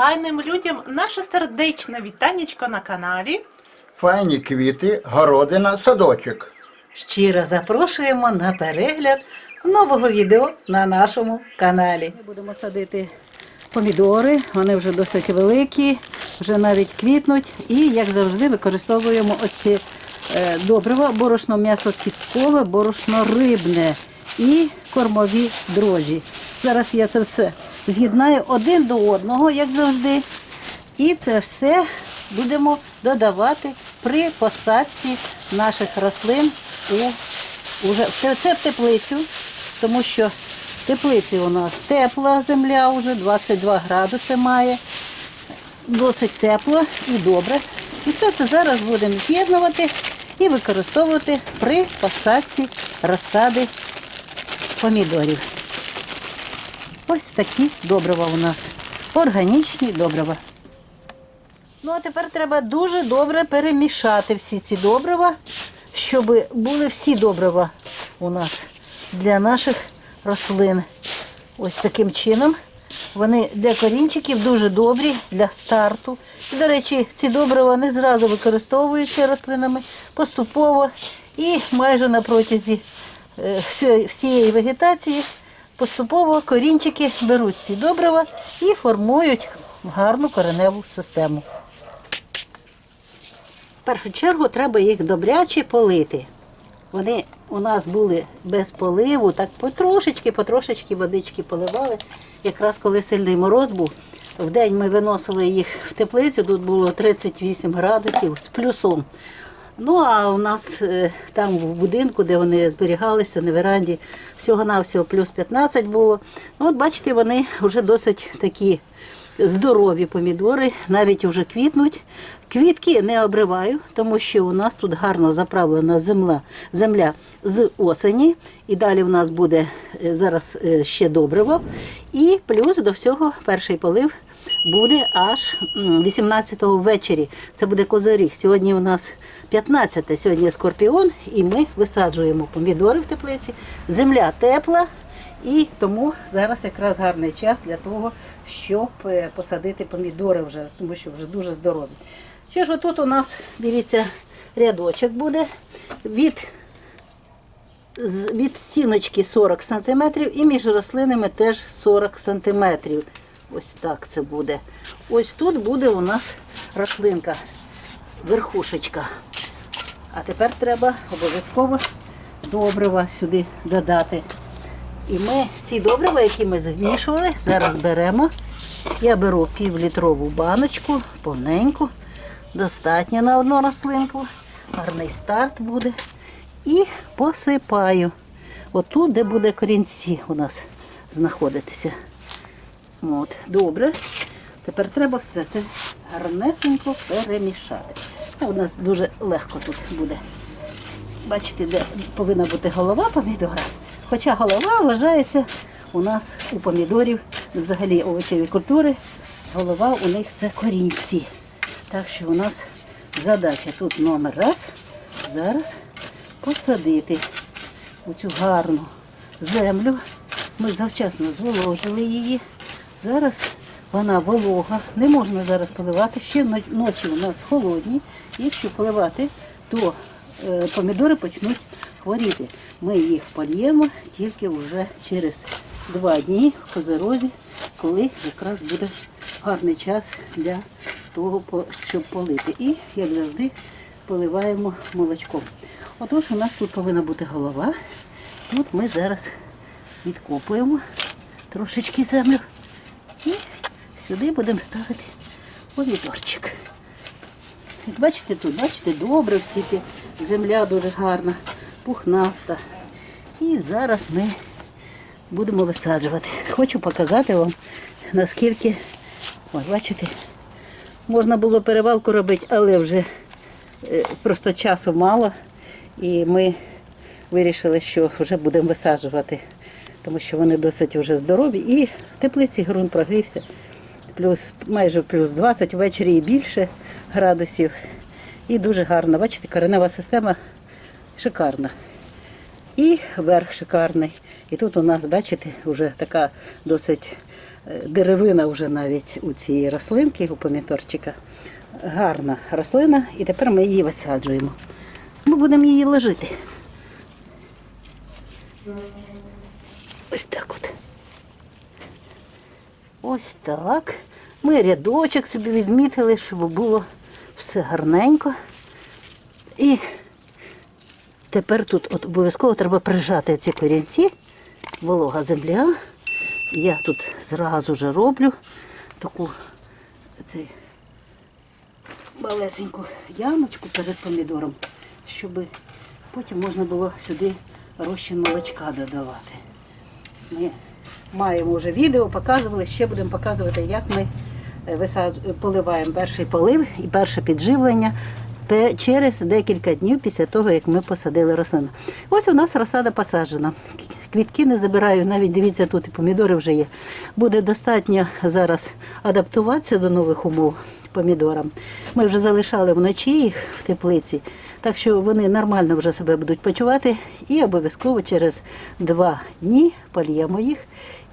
файним людям наше сердечне вітанечко на каналі. Файні квіти, городина, садочок. Щиро запрошуємо на перегляд нового відео на нашому каналі. Ми будемо садити помідори, вони вже досить великі, вже навіть квітнуть. І, як завжди, використовуємо ось ці е, добрива, борошно м'ясо кісткове, борошно рибне і кормові дрожжі. Зараз я це все з'єднаю один до одного, як завжди. І це все будемо додавати при посадці наших рослин у уже це, це в теплицю, тому що в теплиці у нас тепла земля, вже 22 градуси має. Досить тепло і добре. І все це зараз будемо з'єднувати і використовувати при посадці розсади помідорів. Ось такі добрива у нас. Органічні добрива. Ну, а тепер треба дуже добре перемішати всі ці добрива, щоб були всі добрива у нас для наших рослин. Ось таким чином. Вони для корінчиків дуже добрі для старту. І, до речі, ці добрива не зразу використовуються рослинами поступово і майже на протязі е, всієї- всієї вегетації поступово корінчики беруть ці добрива і формують гарну кореневу систему. В першу чергу треба їх добряче полити. Вони у нас були без поливу, так потрошечки, потрошечки водички поливали. Якраз коли сильний мороз був, в день ми виносили їх в теплицю, тут було 38 градусів з плюсом. Ну а у нас е, там в будинку, де вони зберігалися на веранді, всього-навсього плюс 15 було. Ну, от бачите, вони вже досить такі здорові помідори, навіть вже квітнуть. Квітки не обриваю, тому що у нас тут гарно заправлена земля, земля з осені. І далі в нас буде е, зараз е, ще добриво. І плюс до всього перший полив буде аж 18-го ввечері. Це буде козоріг. Сьогодні у нас 15 сьогодні скорпіон, і ми висаджуємо помідори в теплиці. Земля тепла, і тому зараз якраз гарний час для того, щоб е, посадити помідори вже, тому що вже дуже здорові. Що ж, отут у нас, дивіться, рядочок буде від, від стіночки 40 см і між рослинами теж 40 см. Ось так це буде. Ось тут буде у нас рослинка, верхушечка. А тепер треба обов'язково добрива сюди додати. І ми ці добрива, які ми змішували, зараз беремо. Я беру півлітрову баночку, повненьку, достатньо на одну рослинку. Гарний старт буде. І посипаю. Отут, де буде корінці у нас знаходитися. От, добре. Тепер треба все це гарнесенько перемішати. У нас дуже легко тут буде. Бачите, де повинна бути голова помідора. Хоча голова вважається у нас у помідорів, взагалі овочеві культури, голова у них це корінці. Так що у нас задача тут номер раз. Зараз посадити у цю гарну землю. Ми завчасно зволожили її. Зараз вона волога. Не можна зараз поливати. Ще ночі у нас холодні. Якщо поливати, то е, помідори почнуть хворіти. Ми їх польємо тільки вже через два дні в козорозі, коли якраз буде гарний час для того, щоб полити. І, як завжди, поливаємо молочком. Отож, у нас тут повинна бути голова. Тут ми зараз відкопуємо трошечки землю. Сюди будемо ставити помідорчик. Як бачите тут, бачите, добре всі земля дуже гарна, пухнаста. І зараз ми будемо висаджувати. Хочу показати вам, наскільки, ось бачите, можна було перевалку робити, але вже е, просто часу мало. І ми вирішили, що вже будемо висаджувати, тому що вони досить вже здорові. І в теплиці ґрунт прогрівся. Плюс майже плюс 20, ввечері і більше градусів. І дуже гарно. Бачите, коренева система шикарна. І верх шикарний. І тут у нас, бачите, вже така досить е, деревина вже навіть у цієї рослинки, у помідорчика. Гарна рослина, і тепер ми її висаджуємо. Ми будемо її ложити. Ось так от. Ось так. Ми рядочок собі відмітили, щоб було все гарненько. І тепер тут от обов'язково треба прижати ці корінці, волога земля. Я тут зразу же роблю таку цей, малесеньку ямочку перед помідором, щоб потім можна було сюди розчин молочка додавати. Ми маємо вже відео, показували, ще будемо показувати, як ми е, поливаємо перший полив і перше підживлення через декілька днів після того, як ми посадили рослину. Ось у нас розсада посаджена. Квітки не забираю, навіть дивіться, тут і помідори вже є. Буде достатньо зараз адаптуватися до нових умов помідорам. Ми вже залишали вночі їх в теплиці, так що вони нормально вже себе будуть почувати і обов'язково через два дні польємо їх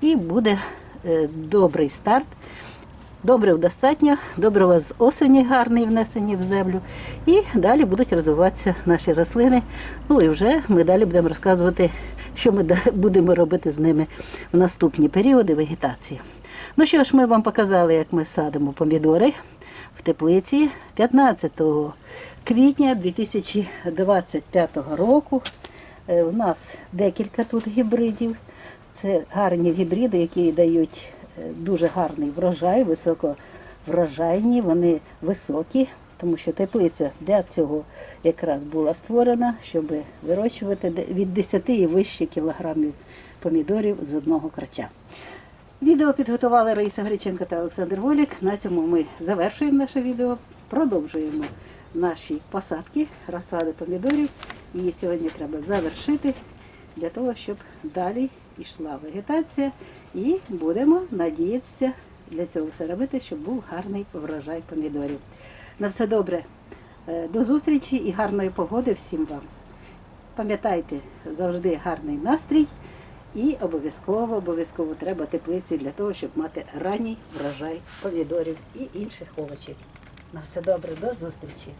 і буде е, добрий старт. Добрив достатньо, добрива з осені гарний внесені в землю. І далі будуть розвиватися наші рослини. Ну і вже ми далі будемо розказувати, що ми будемо робити з ними в наступні періоди вегетації. Ну що ж, ми вам показали, як ми садимо помідори в теплиці 15 квітня 2025 року. Е, У нас декілька тут гібридів. Це гарні гібриди, які дають е, дуже гарний врожай, високоврожайні, вони високі, тому що теплиця для цього якраз була створена, щоб вирощувати від 10 і вище кілограмів помідорів з одного крача. Відео підготували Раїса Гриченко та Олександр Волік. На цьому ми завершуємо наше відео, продовжуємо наші посадки, розсади помідорів. Її сьогодні треба завершити для того, щоб далі йшла вегетація. І будемо надіятися для цього все робити, щоб був гарний врожай помідорів. На все добре. Е, До зустрічі і гарної погоди всім вам. Пам'ятайте, завжди гарний настрій і обов'язково, обов'язково треба теплиці для того, щоб мати ранній врожай помідорів і інших овочів. На все добре, до зустрічі!